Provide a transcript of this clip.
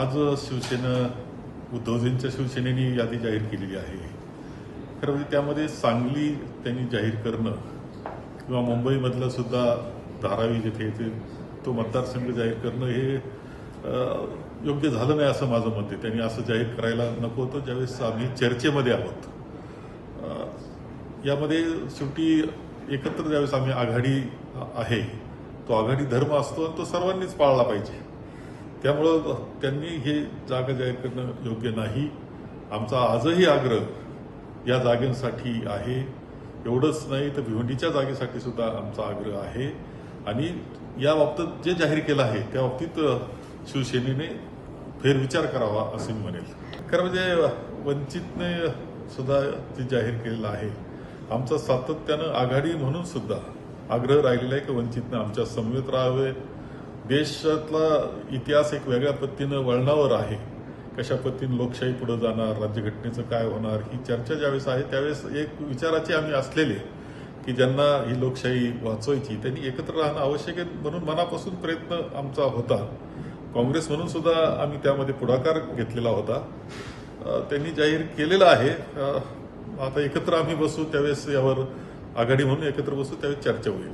आज शिवसेना उद्धवजींच्या शिवसेनेने यादी जाहीर केलेली आहे. खरं म्हणजे त्यामध्ये सांगली त्यांनी जाहीर करणं किंवा मुंबईमधलं सुद्धा धारावी जिथे ते तो मतदारसंघ जाहीर करणं हे योग्य झालं नाही असं माझं मत आहे. त्यांनी असं जाहीर करायला नको होतं. ज्यावेळेस आम्ही चर्चेमध्ये आहोत यामध्ये शेवटी एकत्र ज्यावेळेस आम्ही आघाडी आहे तो आघाडी धर्म असतो आणि तो सर्वांनीच पाळला पाहिजे. त्यामुळं त्यांनी हे जागा जाहीर करणं योग्य नाही. आमचा आजही आग्रह या जागेसाठी आहे. एवढंच नाही तर भिवंडीच्या जागेसाठी सुद्धा आमचा आग्रह आहे. आणि या बाबतीत जे जाहीर केलं आहे त्या बाबतीत शिवसेनेने फेरविचार करावा असे मी म्हणेल. खरं म्हणजे वंचितने सुद्धा जे जाहीर केलेलं आहे आमचा सातत्यानं आघाडी म्हणून सुद्धा आग्रह राहिलेला आहे की वंचितनं आमच्या समवेत राहावे. देशातला इतिहास एक वेगळ्या पद्धतीनं वळणावर आहे. कशा पद्धतीने लोकशाही पुढे जाणार राज्यघटनेचं काय होणार ही चर्चा ज्यावेळेस आहे त्यावेळेस एक विचाराचे आम्ही असलेले की ज्यांना ही लोकशाही वाचवायची त्यांनी एकत्र राहणं आवश्यक आहे म्हणून मनापासून प्रयत्न आमचा होता. काँग्रेस म्हणून सुद्धा आम्ही त्यामध्ये पुढाकार घेतलेला होता. त्यांनी जाहीर केलेला आहे. आता एकत्र आम्ही बसू त्यावेळेस यावर आघाडी म्हणून एकत्र बसू त्यावेळेस चर्चा होईल.